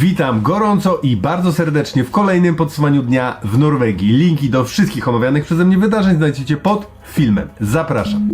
Witam gorąco i bardzo serdecznie w kolejnym podsumowaniu dnia w Norwegii. Linki do wszystkich omawianych przeze mnie wydarzeń znajdziecie pod filmem. Zapraszam.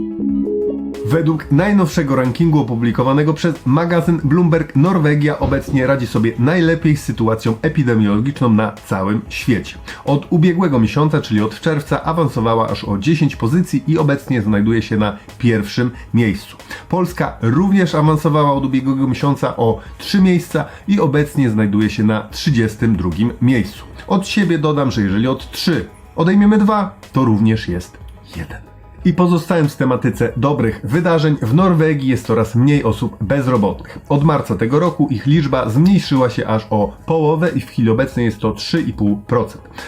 Według najnowszego rankingu opublikowanego przez magazyn Bloomberg, Norwegia obecnie radzi sobie najlepiej z sytuacją epidemiologiczną na całym świecie. Od ubiegłego miesiąca, czyli od czerwca, awansowała aż o 10 pozycji i obecnie znajduje się na pierwszym miejscu. Polska również awansowała od ubiegłego miesiąca o 3 miejsca i obecnie znajduje się na 32 miejscu. Od siebie dodam, że jeżeli od 3 odejmiemy 2, to również jest 1. I pozostając w tematyce dobrych wydarzeń, w Norwegii jest coraz mniej osób bezrobotnych. Od marca tego roku ich liczba zmniejszyła się aż o połowę i w chwili obecnej jest to 3,5%.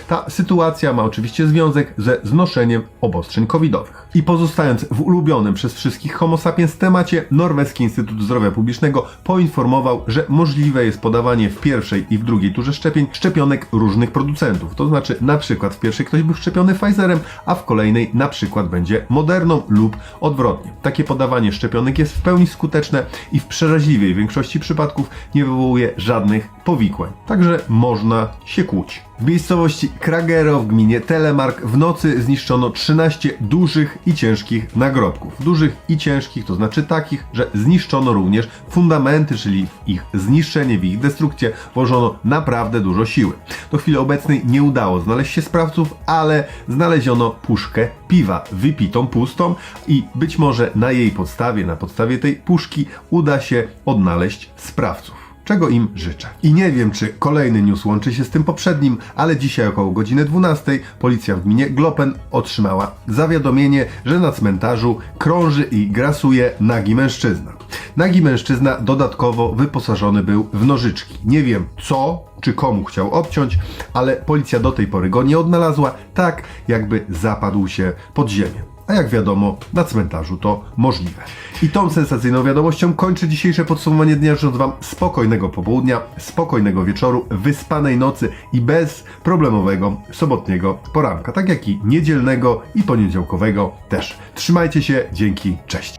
Ta sytuacja ma oczywiście związek ze znoszeniem obostrzeń covidowych. I pozostając w ulubionym przez wszystkich Homo sapiens temacie, Norweski Instytut Zdrowia Publicznego poinformował, że możliwe jest podawanie w pierwszej i w drugiej turze szczepień szczepionek różnych producentów. To znaczy na przykład w pierwszej ktoś był szczepiony Pfizerem, a w kolejnej na przykład będzie Moderną lub odwrotnie. Takie podawanie szczepionek jest w pełni skuteczne i w przeraźliwej większości przypadków nie wywołuje żadnych powikłań. Także można się kłuć. W miejscowości Kragero w gminie Telemark w nocy zniszczono 13 dużych i ciężkich nagrobków. Dużych i ciężkich to znaczy takich, że zniszczono również fundamenty, czyli w ich zniszczenie, w ich destrukcję włożono naprawdę dużo siły. Do chwili obecnej nie udało znaleźć się sprawców, ale znaleziono puszkę piwa wypitą pustą i być może na jej podstawie, na podstawie tej puszki uda się odnaleźć sprawców czego im życzę. I nie wiem, czy kolejny news łączy się z tym poprzednim, ale dzisiaj około godziny 12 policja w gminie Glopen otrzymała zawiadomienie, że na cmentarzu krąży i grasuje nagi mężczyzna. Nagi mężczyzna dodatkowo wyposażony był w nożyczki. Nie wiem co czy komu chciał obciąć, ale policja do tej pory go nie odnalazła, tak jakby zapadł się pod ziemię. A jak wiadomo, na cmentarzu to możliwe. I tą sensacyjną wiadomością kończę dzisiejsze podsumowanie dnia, życząc Wam spokojnego popołudnia, spokojnego wieczoru, wyspanej nocy i bez problemowego sobotniego poranka, tak jak i niedzielnego i poniedziałkowego też. Trzymajcie się, dzięki, cześć.